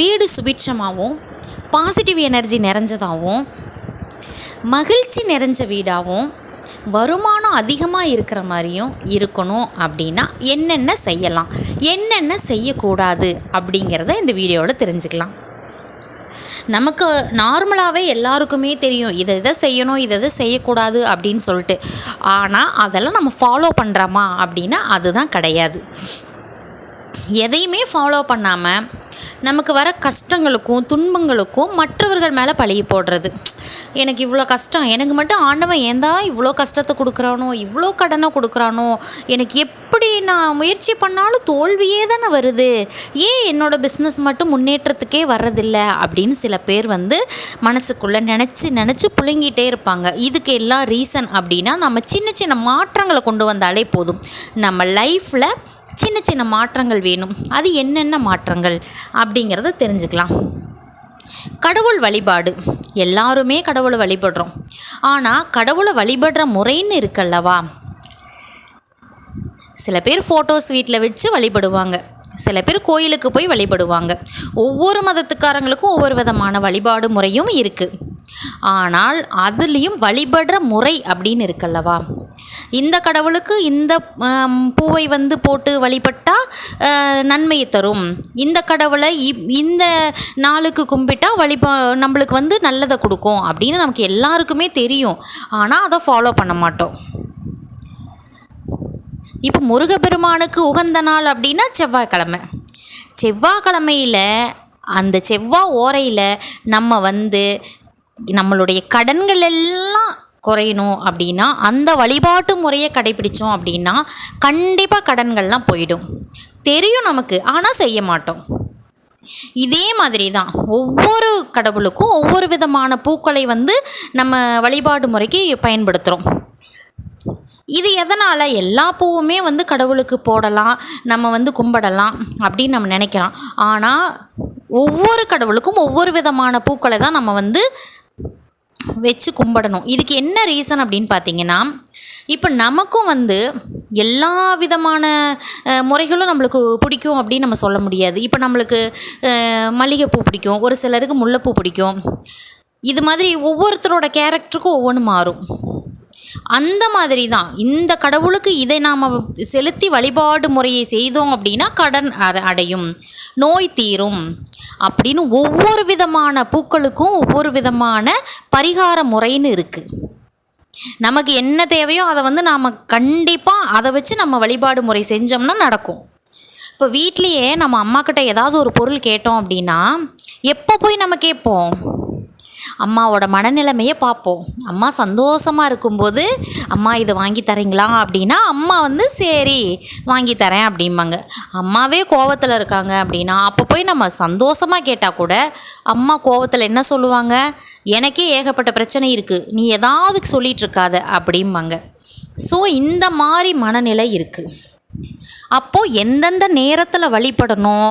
வீடு சுபிட்சமாகவும் positive energy நிறைஞ்சதாகவும் மகிழ்ச்சி நிறைஞ்ச வீடாகவும் வருமானம் அதிகமாக இருக்கிற மாதிரியும் இருக்கணும் அப்படின்னா என்னென்ன செய்யலாம் என்னென்ன செய்யக்கூடாது அப்படிங்கிறத இந்த வீடியோவில் தெரிஞ்சுக்கலாம். நமக்கு நார்மலாகவே எல்லாருக்குமே தெரியும் இதை இதை செய்யணும் இதை இதை செய்யக்கூடாது அப்படின்னு சொல்லிட்டு. ஆனால் அதெல்லாம் நம்ம ஃபாலோ பண்ணுறோமா அப்படின்னா அதுதான் கிடையாது. எதையுமே ஃபாலோ பண்ணாமல் நமக்கு வர கஷ்டங்களுக்கும் துன்பங்களுக்கும் மற்றவர்கள் மேலே பழி போடுறது. எனக்கு இவ்வளோ கஷ்டம் எனக்கு மட்டும் ஆண்டவன் ஏந்தா இவ்வளோ கஷ்டத்தை கொடுக்குறானோ இவ்வளோ கடனை கொடுக்குறானோ எனக்கு எப்படி நான் முயற்சி பண்ணாலும் தோல்வியே தானே வருது. ஏன் என்னோடய பிஸ்னஸ் மட்டும் முன்னேற்றத்துக்கே வர்றதில்ல? அப்படின்னு சில பேர் வந்து மனசுக்குள்ளே நினச்சி நினச்சி புழுங்கிட்டே இருப்பாங்க. இதுக்கு எல்லாம் ரீசன் அப்படின்னா நம்ம சின்ன சின்ன மாற்றங்களை கொண்டு வந்தாலே போதும். நம்ம லைஃப்பில் சின்ன சின்ன மாற்றங்கள் வேணும். அது என்னென்ன மாற்றங்கள் அப்படிங்கிறத தெரிஞ்சுக்கலாம். கடவுள் வழிபாடு. எல்லாருமே கடவுளை வழிபடுறோம். ஆனால் கடவுளை வழிபடுற முறைன்னு இருக்கல்லவா? சில பேர் ஃபோட்டோஸ் வீட்டில் வச்சு வழிபடுவாங்க. சில பேர் கோயிலுக்கு போய் வழிபடுவாங்க. ஒவ்வொரு மதத்துக்காரங்களுக்கும் ஒவ்வொரு விதமான வழிபாடு முறையும் இருக்குது ஆனால் அதுலேயும் வழிபடுற முறை அப்படின்னு இருக்கல்லவா? இந்த கடவுளுக்கு இந்த பூவை வந்து போட்டு வழிபட்டால் நன்மையை தரும். இந்த கடவுளை இப்- இந்த நாளுக்கு கும்பிட்டா வழிபா நம்மளுக்கு வந்து நல்லதை கொடுக்கும் அப்படின்னு நமக்கு எல்லாருக்குமே தெரியும். ஆனால் அதை ஃபாலோ பண்ண மாட்டோம். இப்போ முருகப்பெருமானுக்கு உகந்த நாள் அப்படின்னா செவ்வாய்க்கிழமை. செவ்வாய்க்கிழமையில் அந்த செவ்வாய் ஓரையில் நம்ம வந்து நம்மளுடைய கடன்கள் எல்லாம் குறையணும் அப்படின்னா அந்த வழிபாட்டு முறையை கடைப்பிடித்தோம் அப்படின்னா கண்டிப்பாக கடன்கள்லாம் போயிடும். தெரியும் நமக்கு ஆனால் செய்ய மாட்டோம். இதே மாதிரி தான் ஒவ்வொரு கடவுளுக்கும் ஒவ்வொரு விதமான பூக்களை வந்து நம்ம வழிபாடு முறைக்கு பயன்படுத்துகிறோம் இது எதனால் எல்லா பூவுமே வந்து கடவுளுக்கு போடலாம் நம்ம வந்து கும்பிடலாம் அப்படின்னு நம்ம நினைக்கிறோம் ஆனால் ஒவ்வொரு கடவுளுக்கும் ஒவ்வொரு விதமான பூக்களை தான் நம்ம வந்து வச்சு கும்பிடணும். இதுக்கு என்ன ரீசன் அப்படின்னு பார்த்தீங்கன்னா இப்போ நமக்கும் வந்து எல்லா விதமான முறைகளும் நம்மளுக்கு பிடிக்கும் அப்படின்னு நம்ம சொல்ல முடியாது. இப்போ நம்மளுக்கு மல்லிகைப்பூ பிடிக்கும். ஒரு சிலருக்கு முல்லைப்பூ பிடிக்கும். இது மாதிரி ஒவ்வொருத்தரோட கேரக்டருக்கும் ஒவ்வொன்று மாறும். அந்த மாதிரி தான் இந்த கடவுளுக்கு இதை நாம் செலுத்தி வழிபாடு முறையை செய்தோம் அப்படின்னா கடன் அடையும். நோய் தீரும். அப்படின்னு ஒவ்வொரு விதமான பூக்களுக்கும் ஒவ்வொரு விதமான பரிகார முறைன்னு இருக்குது நமக்கு என்ன தேவையோ அதை வந்து நாம் கண்டிப்பாக அதை வச்சு நம்ம வழிபாடு முறை செஞ்சோம்னா நடக்கும். இப்போ வீட்லேயே நம்ம அம்மாக்கிட்ட ஏதாவது ஒரு பொருள் கேட்டோம் அப்படின்னா எப்போ போய் நம்ம கேட்போம்? அம்மாவோட மனநிலைமையை பார்ப்போம். அம்மா சந்தோஷமாக இருக்கும்போது அம்மா இதை வாங்கி தரீங்களா? அப்படின்னா அம்மா வந்து சரி வாங்கி தரேன் அப்படிம்பாங்க. அம்மாவே கோவத்தில் இருக்காங்க அப்படின்னா அப்போ போய் நம்ம சந்தோஷமாக கேட்டால் கூட அம்மா கோவத்தில் என்ன சொல்லுவாங்க? எனக்கே ஏகப்பட்ட பிரச்சனை இருக்குது நீ ஏதாவது சொல்லிகிட்ருக்காத அப்படிம்பாங்க. ஸோ இந்த மாதிரி மனநிலை இருக்குது அப்போது எந்தெந்த நேரத்தில் வழிபடணும்?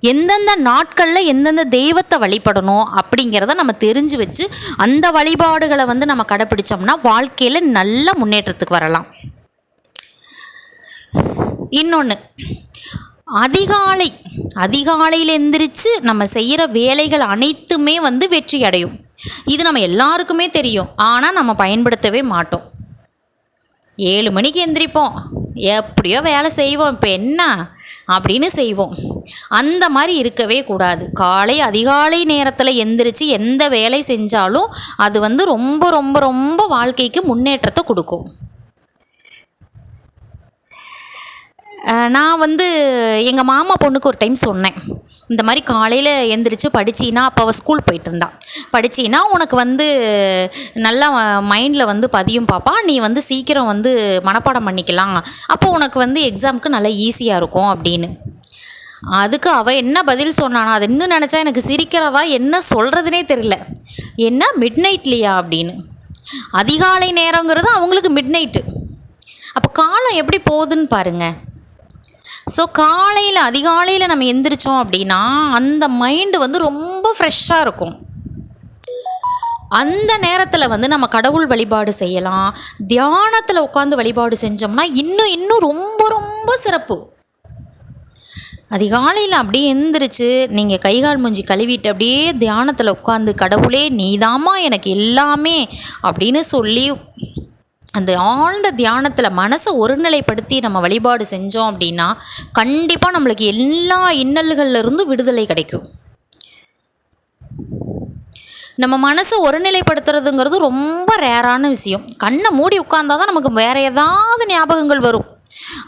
எந்தெந்த நாட்களில் எந்தெந்த தெய்வத்தை வழிபடணும் அப்படிங்கிறத நம்ம தெரிஞ்சு வச்சு அந்த வழிபாடுகளை வந்து நம்ம கடைப்பிடிச்சோம்னா வாழ்க்கையில் நல்ல முன்னேற்றத்துக்கு வரலாம். இன்னொன்று அதிகாலை அதிகாலையில் எந்திரிச்சு நம்ம செய்கிற வேலைகள் அனைத்துமே வந்து வெற்றி அடையும். இது நம்ம எல்லாருக்குமே தெரியும். ஆனால் நம்ம பயன்படுத்தவே மாட்டோம். ஏழு மணிக்கு எந்திரிப்போம். எப்படியோ வேலை செய்வோம் இப்போ என்ன அப்படின்னு செய்வோம். அந்த மாதிரி இருக்கவே கூடாது. காலை அதிகாலை நேரத்தில் எந்திரிச்சு எந்த வேலை செஞ்சாலும் அது வந்து ரொம்ப ரொம்ப ரொம்ப வாழ்க்கைக்கு முன்னேற்றத்தை கொடுக்கும். நான் வந்து எங்கள் மாமா பொண்ணுக்கு ஒரு டைம் சொன்னேன். இந்த மாதிரி காலையில் எந்திரிச்சு படிச்சின்னா அப்போ அவள் ஸ்கூல் போயிட்டு இருந்தான் படிச்சின்னா உனக்கு வந்து நல்லா மைண்டில் வந்து பதியும் பாப்பா. நீ வந்து சீக்கிரம் வந்து மனப்பாடம் பண்ணிக்கலாம். அப்போ உனக்கு வந்து எக்ஸாமுக்கு நல்லா ஈஸியாக இருக்கும் அப்படின்னு. அதுக்கு அவள் என்ன பதில் சொன்னானா அது இன்னும் நினச்சா எனக்கு சிரிக்கிறதா என்ன சொல்கிறதுனே தெரியல. என்ன மிட் நைட்லையா அப்படின்னு. அதிகாலை நேரங்கிறது அவங்களுக்கு மிட் நைட்டு அப்போ காலம் எப்படி போகுதுன்னு பாருங்கள் ஸோ காலையில் அதிகாலையில் நம்ம எந்திரிச்சோம் அப்படின்னா அந்த மைண்டு வந்து ரொம்ப ஃப்ரெஷ்ஷாக இருக்கும். அந்த நேரத்தில் வந்து நம்ம கடவுள் வழிபாடு செய்யலாம். தியானத்தில் உட்காந்து வழிபாடு செஞ்சோம்னா இன்னும் இன்னும் ரொம்ப ரொம்ப சிறப்பு. அதிகாலையில் அப்படியே எந்திரிச்சு நீங்கள் கைகால் மூஞ்சி கழுவிட்டு அப்படியே தியானத்தில் உட்காந்து கடவுளே நீதாம்மா எனக்கு எல்லாமே அப்படின்னு சொல்லி அந்த ஆழ்ந்த தியானத்தில் மனசை ஒருநிலைப்படுத்தி நம்ம வழிபாடு செஞ்சோம் அப்படின்னா கண்டிப்பாக நம்மளுக்கு எல்லா இன்னல்கள்லேருந்தும் விடுதலை கிடைக்கும். நம்ம மனசை ஒருநிலைப்படுத்துறதுங்கிறது ரொம்ப ரேரான விஷயம். கண்ணை மூடி உட்கார்ந்தா தான் நமக்கு வேறு ஏதாவது ஞாபகங்கள் வரும்.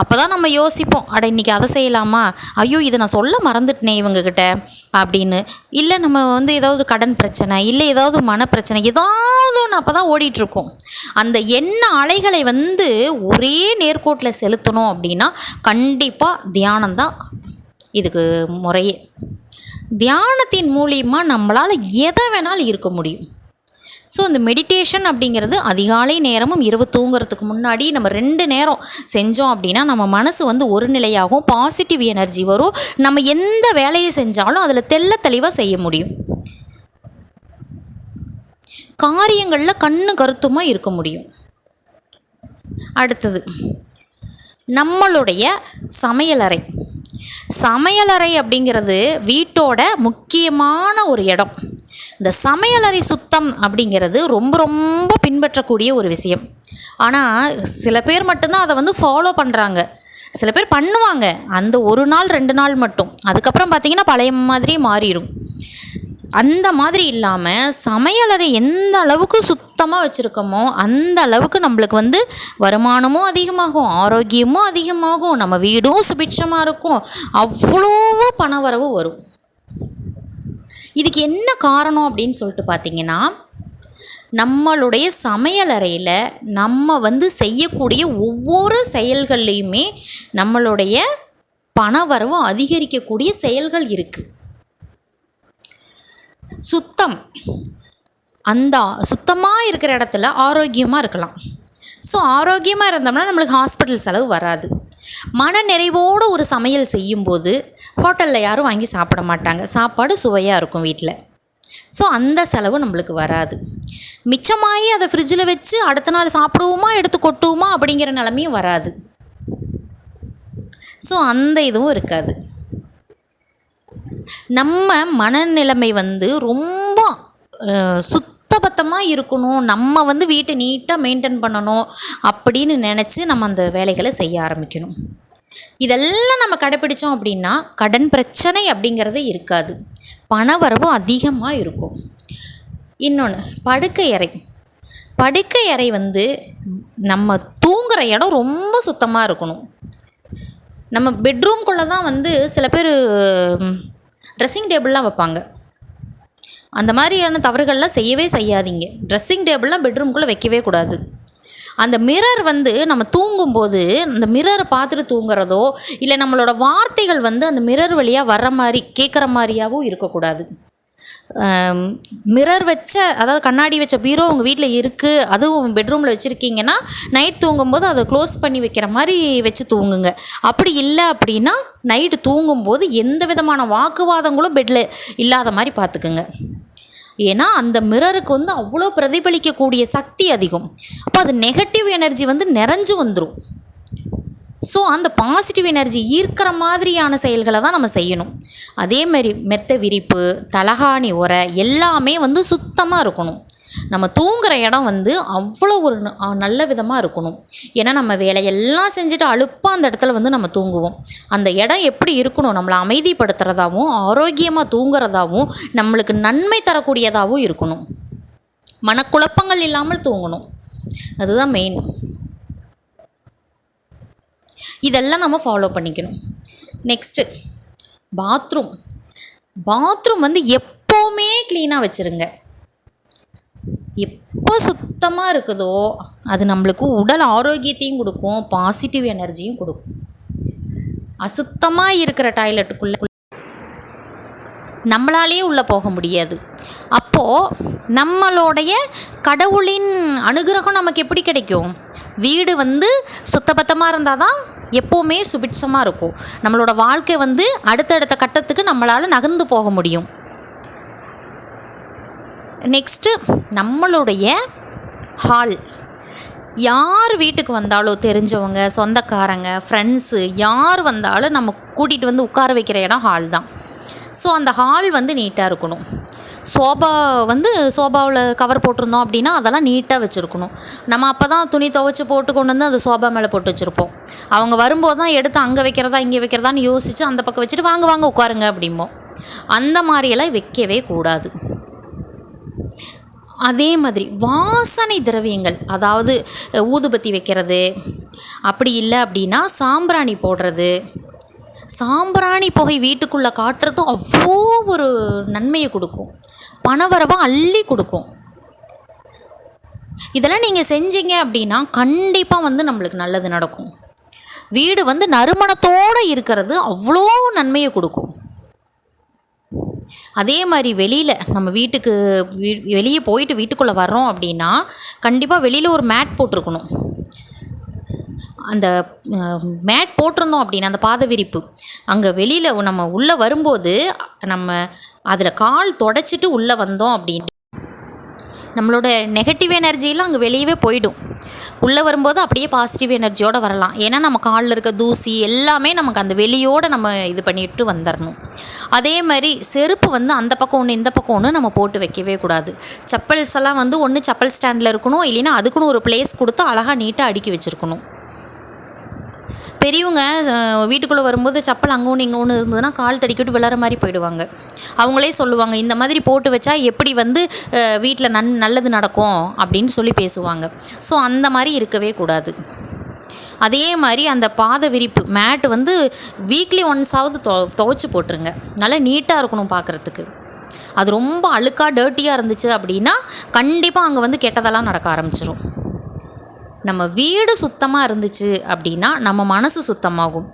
அப்போ தான் நம்ம யோசிப்போம் அட இன்னைக்கு அதை செய்யலாமா? ஐயோ இதை நான் சொல்ல மறந்துட்டேனே இவங்கக்கிட்ட அப்படின்னு. இல்லை நம்ம வந்து ஏதாவது கடன் பிரச்சனை இல்லை ஏதாவது மனப்பிரச்சனை ஏதாவது ஒன்று அப்போ தான் ஓடிட்டுருக்கோம் அந்த எண்ண அலைகளை வந்து ஒரே நேர்கோட்டில் செலுத்தணும் அப்படின்னா கண்டிப்பாக தியானம் தான் இதுக்கு முறையே. தியானத்தின் மூலியமாக நம்மளால் எதை வேணாலும் இருக்க முடியும். ஸோ இந்த மெடிடேஷன் அப்படிங்கிறது அதிகாலை நேரமும் இரவு தூங்குறதுக்கு முன்னாடி நம்ம ரெண்டு நேரம் செஞ்சோம் அப்படின்னா நம்ம மனசு வந்து ஒரு நிலையாகும். பாசிட்டிவ் எனர்ஜி வரும். நம்ம எந்த வேலையை செஞ்சாலும் அதில் தெல்ல தெளிவாக செய்ய முடியும். காரியங்களில் கண்ணு கருத்துமாக இருக்க முடியும். அடுத்தது நம்மளுடைய சமையலறை சமையலறை அப்படிங்கிறது வீட்டோட முக்கியமான ஒரு இடம். இந்த சமையலறை சுத்தம் அப்படிங்கிறது ரொம்ப ரொம்ப பின்பற்றக்கூடிய ஒரு விஷயம். ஆனால் சில பேர் மட்டும்தான் அதை வந்து ஃபாலோ பண்ணுறாங்க சில பேர் பண்ணுவாங்க. அந்த ஒரு நாள் ரெண்டு நாள் மட்டும். அதுக்கப்புறம் பார்த்திங்கன்னா பழைய மாதிரியே மாறிடும். அந்த மாதிரி இல்லாமல் சமையலறை எந்த அளவுக்கு சுத்தமாக வச்சுருக்கோமோ அந்த அளவுக்கு நம்மளுக்கு வந்து வருமானமும் அதிகமாகும் ஆரோக்கியமும் அதிகமாகும் நம்ம வீடும் சுபிட்சமாக இருக்கும். அவ்வளோவா பண வரவு வரும். இதுக்கு என்ன காரணம் அப்படின்னு சொல்லிட்டு பார்த்தீங்கன்னா நம்மளுடைய சமையலறையில் நம்ம வந்து செய்யக்கூடிய ஒவ்வொரு செயல்கள்லையுமே நம்மளுடைய பணவரவு அதிகரிக்கக்கூடிய செயல்கள் இருக்குது சுத்தம். அந்த சுத்தமாக இருக்கிற இடத்துல ஆரோக்கியமாக இருக்கலாம். ஸோ ஆரோக்கியமாக இருந்தோம்னா நம்மளுக்கு ஹாஸ்பிட்டல் செலவு வராது. மன நிறைவோடு ஒரு சமையல் செய்யும்போது ஹோட்டலில் யாரும் வாங்கி சாப்பிட மாட்டாங்க. சாப்பாடு சுவையாக இருக்கும் வீட்டில் ஸோ அந்த செலவு நம்மளுக்கு வராது. மிச்சமாகி அதை ஃப்ரிட்ஜில் வச்சு அடுத்த நாள் சாப்பிடுவோமா எடுத்து கொட்டுவோமா அப்படிங்கிற நிலமையும் வராது. ஸோ அந்த இதுவும் இருக்காது. நம்ம மனநிலைமை வந்து ரொம்ப சுத் சுத்தபத்தமாக இருக்கணும். நம்ம வந்து வீட்டை நீட்டாக மெயின்டைன் பண்ணணும் அப்படின்னு நினச்சி நம்ம அந்த வேலைகளை செய்ய ஆரம்பிக்கணும். இதெல்லாம் நம்ம கடைப்பிடிச்சோம் அப்படின்னா கடன் பிரச்சனை அப்படிங்கிறது இருக்காது. பணவரவும் அதிகமாக இருக்கும். இன்னொன்று படுக்கை அறை. படுக்கை அறை வந்து நம்ம தூங்குற இடம் ரொம்ப சுத்தமாக இருக்கணும். நம்ம பெட்ரூம்குள்ளே தான் வந்து சில பேர் ட்ரெஸ்ஸிங் டேபிள்லாம் வைப்பாங்க. அந்த மாதிரியான தவறுகள்லாம் செய்யவே செய்யாதீங்க. ட்ரெஸ்ஸிங் டேபிள்லாம் பெட்ரூம்குள்ளே வைக்கவே கூடாது. அந்த மிரர் வந்து நம்ம தூங்கும்போது அந்த மிரரை பார்த்துட்டு தூங்குறதோ இல்லை நம்மளோட வார்த்தைகள் வந்து அந்த மிரர் வழியாக வர்ற மாதிரி கேட்குற மாதிரியாகவும் இருக்கக்கூடாது. மிரர் வச்ச அதாவது கண்ணாடி வச்ச பீரோ உங்கள் வீட்டில் இருக்குது அதுவும் பெட்ரூமில் வச்சுருக்கீங்கன்னா நைட் தூங்கும்போது அதை க்ளோஸ் பண்ணி வைக்கிற மாதிரி வச்சு தூங்குங்க. அப்படி இல்லை அப்படின்னா நைட்டு தூங்கும்போது எந்த விதமான வாக்குவாதங்களும் பெட்டில் இல்லாத மாதிரி பார்த்துக்குங்க. ஏன்னா அந்த மிரருக்கு வந்து அவ்வளோ பிரதிபலிக்கக்கூடிய சக்தி அதிகம். அப்போ அது நெகட்டிவ் எனர்ஜி வந்து நிறைஞ்சு வந்துடும் ஸோ அந்த பாசிட்டிவ் எனர்ஜி ஈர்க்கிற மாதிரியான செயல்களை தான் நம்ம செய்யணும். அதேமாரி மெத்த விரிப்பு தலகாணி உரை எல்லாமே வந்து சுத்தமாக இருக்கணும். நம்ம தூங்குற இடம் வந்து அவ்வளோ ஒரு ந- நல்ல விதமாக இருக்கணும். ஏன்னா நம்ம வேலையெல்லாம் செஞ்சுட்டு அலுப்பாக அந்த இடத்துல வந்து நம்ம தூங்குவோம். அந்த இடம் எப்படி இருக்கணும்? நம்மளை அமைதிப்படுத்துகிறதாவும் ஆரோக்கியமாக தூங்குறதாகவும் நம்மளுக்கு நன்மை தரக்கூடியதாகவும் இருக்கணும். மனக்குழப்பங்கள் இல்லாமல் தூங்கணும். அதுதான் மெயின் இதெல்லாம் நம்ம ஃபாலோ பண்ணிக்கணும். நெக்ஸ்ட்டு பாத்ரூம் பாத்ரூம் வந்து எப்போவுமே க்ளீனாக வச்சுருங்க. எப்போ சுத்தமாக இருக்குதோ அது நம்மளுக்கு உடல் ஆரோக்கியத்தையும் கொடுக்கும் பாசிட்டிவ் எனர்ஜியும் கொடுக்கும். அசுத்தமாக இருக்கிற டாய்லெட்டுக்குள்ளே நம்மளாலேயே உள்ளே போக முடியாது. அப்போது நம்மளுடைய கடவுளின் அனுகிரகம் நமக்கு எப்படி கிடைக்கும்? வீடு வந்து சுத்தபத்தமாக இருந்தால் தான் எப்போவுமே சுபிட்சமாக இருக்கும். நம்மளோட வாழ்க்கை வந்து அடுத்தடுத்த கட்டத்துக்கு நம்மளால் நகர்ந்து போக முடியும். நெக்ஸ்ட்டு நம்மளுடைய ஹால் யார் வீட்டுக்கு வந்தாலும் தெரிஞ்சவங்க சொந்தக்காரங்க ஃப்ரெண்ட்ஸு யார் வந்தாலும் நம்ம கூட்டிகிட்டு வந்து உட்கார வைக்கிற இடம் ஹால் தான். ஸோ அந்த ஹால் வந்து நீட்டாக இருக்கணும். சோபா வந்து சோபாவில் கவர் போட்டிருந்தோம் அப்படின்னா அதெல்லாம் நீட்டாக வச்சுருக்கணும். நம்ம அப்போ தான் துணி துவைச்சி போட்டு கொண்டு வந்து அந்த சோபா மேலே போட்டு வச்சுருப்போம். அவங்க வரும்போது தான் எடுத்து அங்கே வைக்கிறதா இங்கே வைக்கிறதான்னு யோசித்து அந்த பக்கம் வச்சுட்டு வாங்க வாங்க உட்காருங்க அப்படிம்போம். அந்த மாதிரியெல்லாம் வைக்கவே கூடாது. அதே மாதிரி வாசனை திரவியங்கள் அதாவது ஊதுபத்தி வைக்கிறது அப்படி இல்லை அப்படின்னா சாம்பிராணி போடுறது. சாம்பிராணி புகை வீட்டுக்குள்ளே காட்டுறது அவ்வளோ ஒரு நன்மையை கொடுக்கும். பணவரவை அள்ளி கொடுக்கும். இதெல்லாம் நீங்கள் செஞ்சீங்க அப்படின்னா கண்டிப்பாக வந்து நம்மளுக்கு நல்லது நடக்கும். வீடு வந்து நறுமணத்தோடு இருக்கிறது அவ்வளோ நன்மையை கொடுக்கும். அதே மாதிரி வெளியில் நம்ம வீட்டுக்கு வீ வெளியே போயிட்டு வீட்டுக்குள்ளே வர்றோம் அப்படின்னா கண்டிப்பாக வெளியில் ஒரு மேட் போட்டிருக்கணும். அந்த மேட் போட்டிருந்தோம் அப்படின்னா அந்த பாத விரிப்பு அங்கே வெளியில் நம்ம உள்ளே வரும்போது நம்ம அதில் கால் தொடச்சிட்டு உள்ளே வந்தோம் அப்படின்ட்டு நம்மளோட நெகட்டிவ் எனர்ஜிலாம் அங்கே வெளியவே போயிடும். உள்ளே வரும்போது அப்படியே பாசிட்டிவ் எனர்ஜியோடு வரலாம். ஏன்னா நம்ம காலில் இருக்க தூசி எல்லாமே நமக்கு அந்த வெளியோடு நம்ம இது பண்ணிட்டு வந்துடணும் அதே மாதிரி செருப்பு வந்து அந்த பக்கம் ஒன்று இந்த பக்கம் ஒன்று நம்ம போட்டு வைக்கவே கூடாது. செப்பல்ஸ் எல்லாம் வந்து ஒன்று செப்பல் ஸ்டாண்டில் இருக்கணும் இல்லைன்னா அதுக்குன்னு ஒரு பிளேஸ் கொடுத்து அழகாக நீட்டாக அடுக்கி வச்சுருக்கணும். பெரியவங்க வீட்டுக்குள்ளே வரும்போது செப்பல் அங்கே ஒன்று இங்கே ஒன்று இருந்ததுன்னா கால் தடிக்கிட்டு விளாற மாதிரி போயிடுவாங்க. அவங்களே சொல்லுவாங்க இந்த மாதிரி போட்டு வச்சா எப்படி வந்து வீட்டில் நன் நல்லது நடக்கும்? அப்படின்னு சொல்லி பேசுவாங்க. ஸோ அந்த மாதிரி இருக்கவே கூடாது. அதே மாதிரி அந்த பாத விரிப்பு மேட் வந்து வீக்லி ஒன்ஸாவது தொ துவைச்சி போட்டுருங்க. நல்லா நீட்டாக இருக்கணும் பார்க்குறதுக்கு அது ரொம்ப அழுக்காக டர்ட்டியாக இருந்துச்சு அப்படின்னா கண்டிப்பாக அங்கே வந்து கெட்டதெல்லாம் நடக்க ஆரம்பிச்சிடும் நம்ம வீடு சுத்தமாக இருந்துச்சு அப்படின்னா நம்ம மனசு சுத்தமாகும்.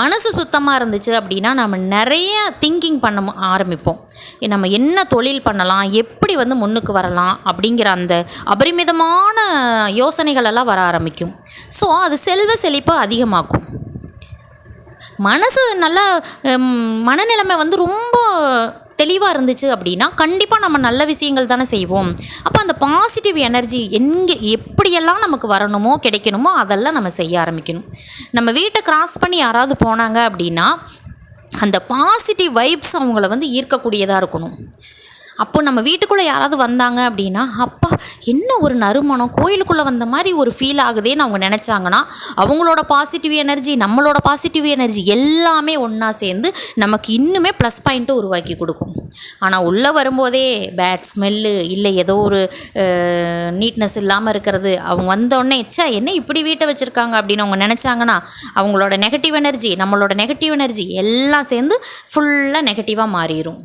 மனசு சுத்தமாக இருந்துச்சு அப்படின்னா நம்ம நிறைய திங்கிங் பண்ண ஆரம்பிப்போம். நம்ம என்ன தொழில் பண்ணலாம் எப்படி வந்து முன்னுக்கு வரலாம் அப்படிங்கிற அந்த அபரிமிதமான யோசனைகளெல்லாம் வர ஆரம்பிக்கும். ஸோ அது செல்வ செழிப்பை அதிகமாக்கும். மனசு நல்லா மனநிலைமை வந்து ரொம்ப தெளிவாக இருந்துச்சு அப்படின்னா கண்டிப்பாக நம்ம நல்ல விஷயங்கள் தானே செய்வோம். அப்போ அந்த பாசிட்டிவ் எனர்ஜி எங்கே எப்படியெல்லாம் நமக்கு வரணுமோ கிடைக்கணுமோ அதெல்லாம் நம்ம செய்ய ஆரம்பிக்கணும். நம்ம வீட்டை கிராஸ் பண்ணி யாராவது போனாங்க அப்படின்னா அந்த பாசிட்டிவ் வைப்ஸ் அவங்கள வந்து ஈர்க்கக்கூடியதாக இருக்கணும். அப்போ நம்ம வீட்டுக்குள்ளே யாராவது வந்தாங்க அப்படின்னா அப்பா என்ன ஒரு நறுமணம்? கோயிலுக்குள்ளே வந்த மாதிரி ஒரு ஃபீல் ஆகுதேன்னு அவங்க நினச்சாங்கன்னா அவங்களோட பாசிட்டிவ் எனர்ஜி நம்மளோட பாசிட்டிவ் எனர்ஜி எல்லாமே ஒன்றா சேர்ந்து நமக்கு இன்னுமே ப்ளஸ் பாயிண்ட்டு உருவாக்கி கொடுக்கும். ஆனால் உள்ளே வரும்போதே பேட் ஸ்மெல்லு இல்லை ஏதோ ஒரு நீட்னஸ் இல்லாமல் இருக்கிறது அவங்க வந்தோடனே எச்சா என்ன இப்படி வீட்டை வச்சுருக்காங்க? அப்படின்னு அவங்க நினச்சாங்கன்னா அவங்களோட நெகட்டிவ் எனர்ஜி நம்மளோட நெகட்டிவ் எனர்ஜி எல்லாம் சேர்ந்து ஃபுல்லாக நெகட்டிவாக மாறிடும்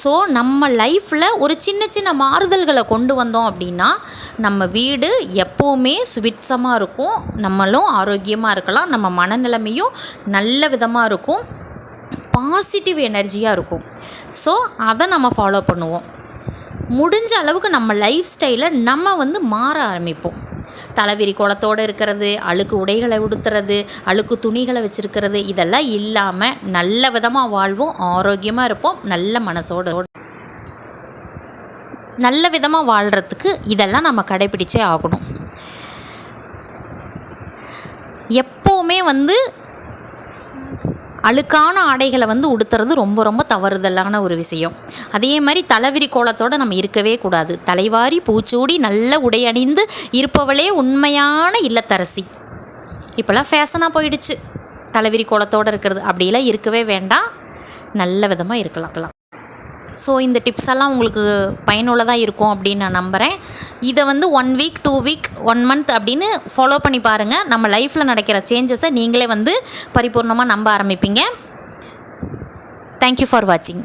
ஸோ நம்ம லைஃப்பில் ஒரு சின்ன சின்ன மாறுதல்களை கொண்டு வந்தோம் அப்படின்னா நம்ம வீடு எப்போவுமே சுவிட்சமாக இருக்கும். நம்மளும் ஆரோக்கியமாக இருக்கலாம். நம்ம மனநிலைமையும் நல்ல விதமாக இருக்கும். பாசிட்டிவ் எனர்ஜியாக இருக்கும். ஸோ அதை நம்ம ஃபாலோ பண்ணுவோம். முடிஞ்ச அளவுக்கு நம்ம லைஃப் ஸ்டைலை நம்ம வந்து மாற ஆரம்பிப்போம். தலைவிரி குளத்தோடு இருக்கிறது அழுக்கு உடைகளை உடுத்துறது அழுக்கு துணிகளை வச்சுருக்கிறது இதெல்லாம் இல்லாமல் நல்ல விதமாக வாழ்வோம் ஆரோக்கியமாக இருப்போம் நல்ல மனசோடு நல்ல விதமாக வாழ்கிறதுக்கு இதெல்லாம் நம்ம கடைபிடிச்சே ஆகணும். எப்போவுமே வந்து அழுக்கான ஆடைகளை வந்து உடுத்துறது ரொம்ப ரொம்ப தவறுதலான ஒரு விஷயம். அதே மாதிரி தலைவிரி கோலத்தோடு நம்ம இருக்கவே கூடாது. தலைவாரி பூச்சூடி நல்ல உடை அணிந்து இருப்பவளே உண்மையான இல்லத்தரசி. இப்போல்லாம் ஃபேஷனாக போயிடுச்சு. தலைவிரி கோலத்தோடு இருக்கிறது. அப்படியெல்லாம் இருக்கவே வேண்டாம். நல்ல விதமாக இருக்கலாம். ஸோ இந்த டிப்ஸ் எல்லாம் உங்களுக்கு பயனுள்ளதாக இருக்கும் அப்படின்னு நான் நம்புகிறேன் இதை வந்து one week two week one month அப்படின்னு ஃபாலோ பண்ணி பாருங்கள் நம்ம லைஃப்பில் நடக்கிற சேஞ்சஸை நீங்களே வந்து பரிபூர்ணமாக நம்ப ஆரம்பிப்பீங்க. தேங்க்யூ ஃபார் வாட்சிங்